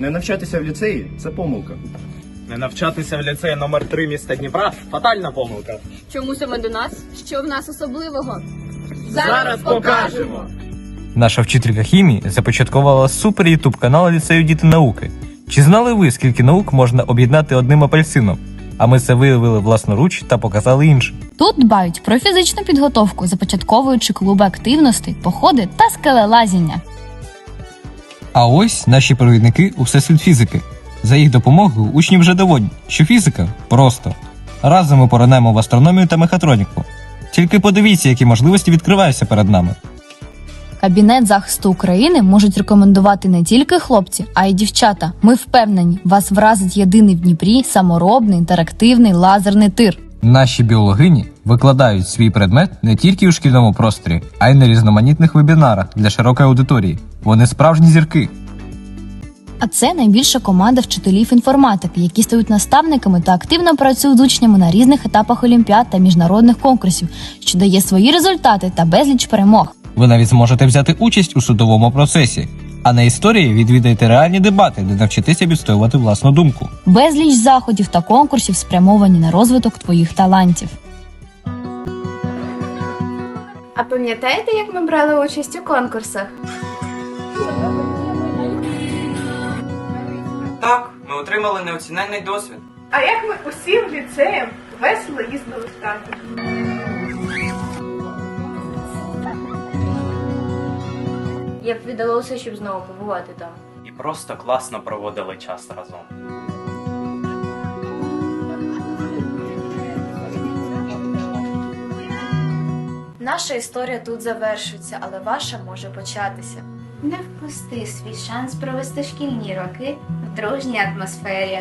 Не навчатися в ліцеї це помилка. Не навчатися в ліцеї номер 3 міста Дніпра фатальна помилка. Чому саме до нас? Що в нас особливого? Зараз покажемо! Наша вчителька хімії започаткувала супер ютуб канал ліцею Діти науки. Чи знали ви, скільки наук можна об'єднати одним апельсином? А ми це виявили власноруч та показали іншим. Тут дбають про фізичну підготовку, започатковуючи клуби активностей, походи та скелелазіння. А ось наші провідники у всесвіт фізики. За їх допомогою учні вже доводять, що фізика просто. Разом ми поринемо в астрономію та мехатроніку. Тільки подивіться, які можливості відкриваються перед нами. Кабінет захисту України можуть рекомендувати не тільки хлопці, а й дівчата. Ми впевнені, вас вразить єдиний в Дніпрі саморобний інтерактивний лазерний тир. Наші біологині викладають свій предмет не тільки у шкільному просторі, а й на різноманітних вебінарах для широкої аудиторії. Вони справжні зірки. А це найбільша команда вчителів інформатики, які стають наставниками та активно працюють з учнями на різних етапах олімпіад та міжнародних конкурсів, що дає свої результати та безліч перемог. Ви навіть зможете взяти участь у судовому процесі. А на історії відвідайте реальні дебати, де навчитеся відстоювати власну думку. Безліч заходів та конкурсів спрямовані на розвиток твоїх талантів. А пам'ятаєте, як ми брали участь у конкурсах? Так, ми отримали неоціненний досвід. А як ми усім ліцеєм весело їздили в табір? Я б віддала щоб знову побувати там. І просто класно проводили час разом. Наша історія тут завершується, але ваша може початися. Не впусти свій шанс провести шкільні роки в дружній атмосфері.